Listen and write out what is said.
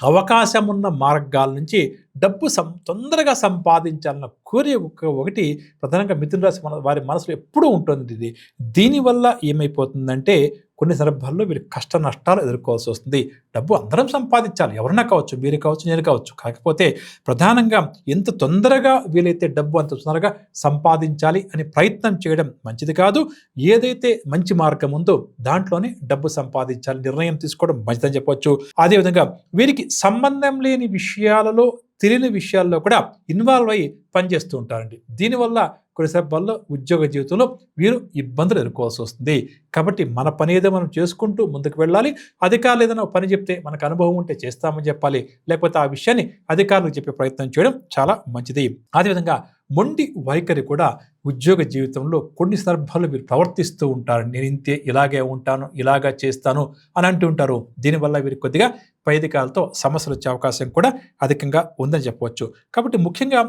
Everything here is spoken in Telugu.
అవకాశం ఉన్న మార్గాల నుంచి డబ్బు సం తొందరగా సంపాదించాలన్న కోరిక ఒకటి ప్రధానంగా మిథున రాశి మన వారి మనసులో ఎప్పుడూ ఉంటుంది ఇది దీనివల్ల ఏమైపోతుందంటే కొన్ని సందర్భాల్లో వీరు కష్ట నష్టాలు ఎదుర్కోవాల్సి వస్తుంది. డబ్బు అందరం సంపాదించాలి. ఎవరైనా కావచ్చు మీరు కావచ్చు నేను కావచ్చు. కాకపోతే ప్రధానంగా ఎంత తొందరగా వీలైతే డబ్బు అంత తొందరగా సంపాదించాలి అని ప్రయత్నం చేయడం మంచిది కాదు. ఏదైతే మంచి మార్గం ఉందో దాంట్లోనే డబ్బు సంపాదించాలి నిర్ణయం తీసుకోవడం మంచిదని చెప్పవచ్చు అదేవిధంగా వీరికి సంబంధం లేని విషయాలలో తెలియని విషయాల్లో కూడా ఇన్వాల్వ్ అయ్యి పనిచేస్తూ ఉంటారండి. దీనివల్ల కొన్ని సందర్భాల్లో ఉద్యోగ జీవితంలో వీరు ఇబ్బందులు ఎదుర్కోవాల్సి వస్తుంది. కాబట్టి మన పని ఏదో మనం చేసుకుంటూ ముందుకు వెళ్ళాలి. అధికారులు ఏదైనా పని చెప్తే మనకు అనుభవం ఉంటే చేస్తామని చెప్పాలి. లేకపోతే ఆ విషయాన్ని అధికారులకు చెప్పే ప్రయత్నం చేయడం చాలా మంచిది. అదేవిధంగా మొండి వైఖరి కూడా ఉద్యోగ జీవితంలో కొన్ని సందర్భాల్లో మీరు ప్రవర్తిస్తూ ఉంటారు. నేను ఇంతే ఇలాగే ఉంటాను ఇలాగా చేస్తాను అని అంటూ ఉంటారు. దీనివల్ల వీరికి కొద్దిగా పైదికాలతో సమస్యలు వచ్చే అవకాశం కూడా అధికంగా ఉందని చెప్పవచ్చు. కాబట్టి ముఖ్యంగా